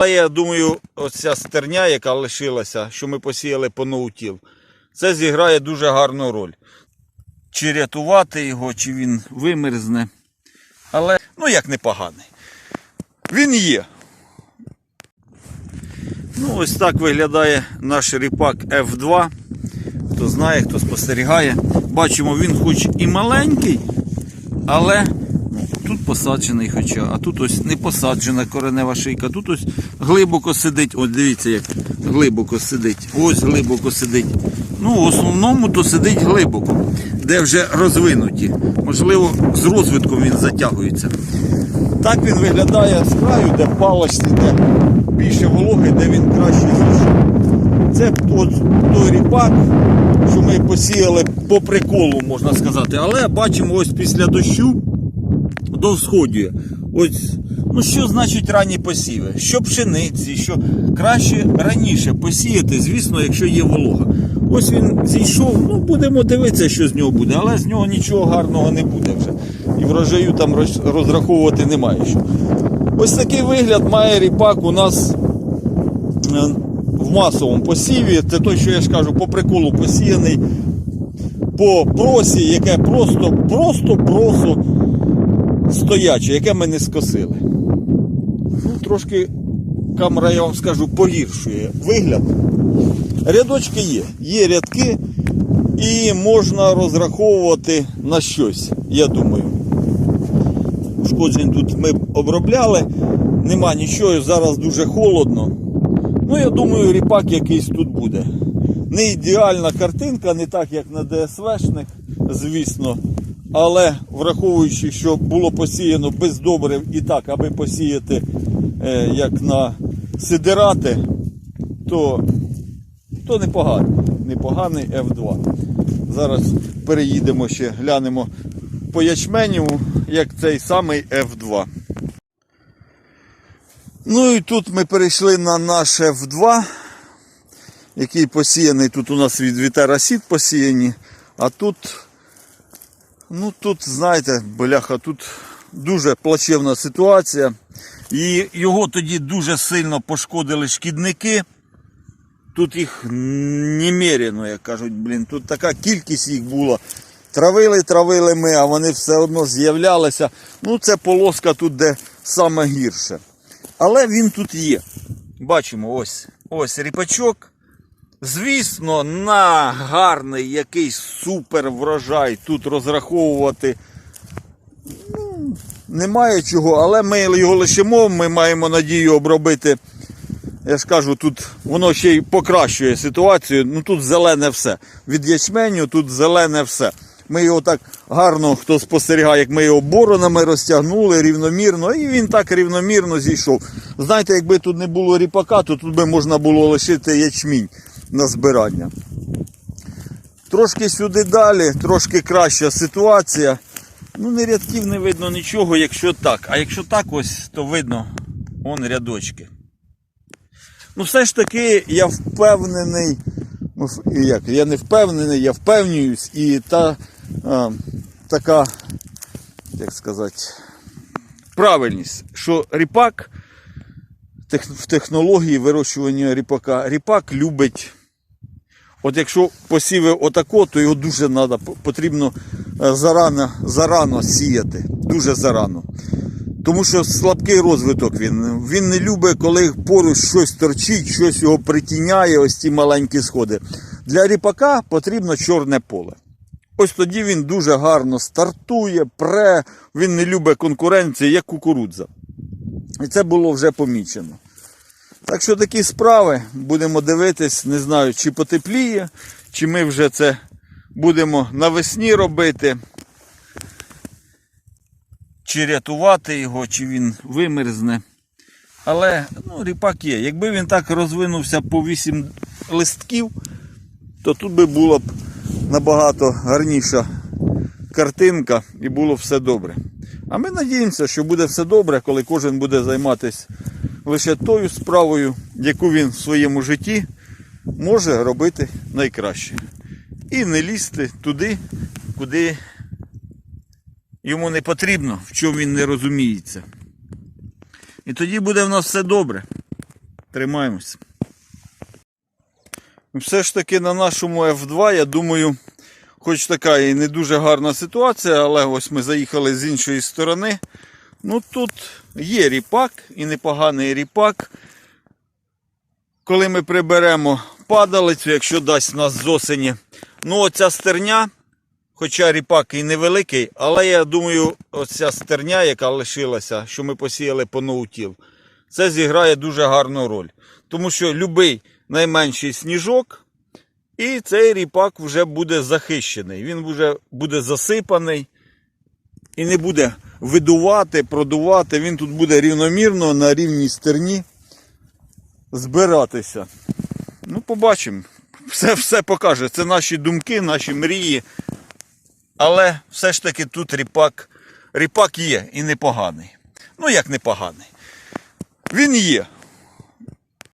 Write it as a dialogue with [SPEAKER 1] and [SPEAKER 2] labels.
[SPEAKER 1] Але я думаю, оця стерня, яка лишилася, що ми посіяли по ноутіл, це зіграє дуже гарну роль. Чи рятувати його, чи він вимерзне. Але, ну як непоганий. Він є. Ну, ось так виглядає наш ріпак F2. Хто знає, хто спостерігає. Бачимо, він хоч і маленький, але тут посаджений хоча, а тут ось не посаджена коренева шийка, тут ось глибоко сидить. От дивіться, як глибоко сидить. Ось глибоко сидить. Ну, в основному то сидить глибоко, де вже розвинуті. Можливо, з розвитком він затягується. Так він виглядає з краю, де палочці, де більше вологи, де він краще зійшов. Це от той ріпак, що ми посіяли по приколу, можна сказати. Але бачимо ось після дощу до всходює. Ось, ну що значить ранні посіви? Що пшениці, що краще раніше посіяти, звісно, якщо є волога. Ось він зійшов, ну будемо дивитися, що з нього буде, але з нього нічого гарного не буде вже. І врожаю там розраховувати немає що. Ось такий вигляд має ріпак у нас е, в масовому посіві. Це той, що я ж кажу, по приколу посіяний по просі, яке просто, просто просо стояче, яке ми не скосили. Ну, трошки камера, я вам скажу, погіршує вигляд. Рядочки є, є рядки, і можна розраховувати на щось, я думаю. Ушкоджень тут ми обробляли, нема нічого, зараз дуже холодно. Ну, я думаю, ріпак якийсь тут буде. Не ідеальна картинка, не так, як на ДСВшних, звісно. Але враховуючи, що було посіяно без добрив і так, аби посіяти е, як на сидирати, то, то непоганий. Непоганий F2. Зараз переїдемо ще, глянемо по ячменю, як цей самий F2. Ну і тут ми перейшли на наш F2, який посіяний. Тут у нас від вітерасід посіяні, а тут, ну тут, знаєте, бляха, тут дуже плачевна ситуація. І його тоді дуже сильно пошкодили шкідники. Тут їх немерено, як кажуть, блін, тут така кількість їх була. Травили, травили ми, а вони все одно з'являлися. Ну, це полоска тут, де саме гірше. Але він тут є. Бачимо, ось ось ріпачок. Звісно, на гарний якийсь супер врожай тут розраховувати ну, немає чого, але ми його лишимо, ми маємо надію обробити. Я ж кажу, тут воно ще й покращує ситуацію. Ну тут зелене все. Від ячменю тут зелене все. Ми його так гарно, хто спостерігає, як ми його боронами розтягнули рівномірно, і він так рівномірно зійшов. Знаєте, якби тут не було ріпака, то тут би можна було лишити ячмінь на збирання. Трошки сюди далі, трошки краща ситуація. Ну, не рядків не видно нічого, якщо так. А якщо так ось, то видно он рядочки. Ну, все ж таки, я впевнений, ну, як, я не впевнений, я впевнююсь, і та а, така, як сказати, правильність, що ріпак в технології вирощування ріпака, ріпак любить. От якщо посіви отако, то його дуже надо, потрібно е, зарано, зарано сіяти. Дуже зарано. Тому що слабкий розвиток він. Він не любить, коли поруч щось торчить, щось його притіняє, ось ці маленькі сходи. Для ріпака потрібно чорне поле. Ось тоді він дуже гарно стартує, пре, він не любить конкуренції, як кукурудза. І це було вже помічено. Так що такі справи будемо дивитись, не знаю, чи потепліє, чи ми вже це будемо навесні робити. Чи рятувати його, чи він вимерзне. Але ну, ріпак є. Якби він так розвинувся по 8 листків, то тут би була б набагато гарніша картинка і було все добре. А ми надіємося, що буде все добре, коли кожен буде займатися лише тою справою, яку він в своєму житті може робити найкраще. І не лізти туди, куди йому не потрібно, в чому він не розуміється. І тоді буде в нас все добре. Тримаємось. Все ж таки на нашому F2, я думаю, хоч така і не дуже гарна ситуація, але ось ми заїхали з іншої сторони. Ну тут є ріпак і непоганий ріпак. Коли ми приберемо падалицю, якщо дасть нас з осені. Ну, оця стерня, хоча ріпак і невеликий, але я думаю, оця стерня, яка лишилася, що ми посіяли по ноутіл, це зіграє дуже гарну роль. Тому що будь-який найменший сніжок, і цей ріпак вже буде захищений. Він вже буде засипаний і не буде видувати, продувати. Він тут буде рівномірно на рівній стерні збиратися. Ну, побачимо. Все, все покаже. Це наші думки, наші мрії. Але все ж таки тут ріпак, ріпак є і непоганий. Ну, як непоганий. Він є.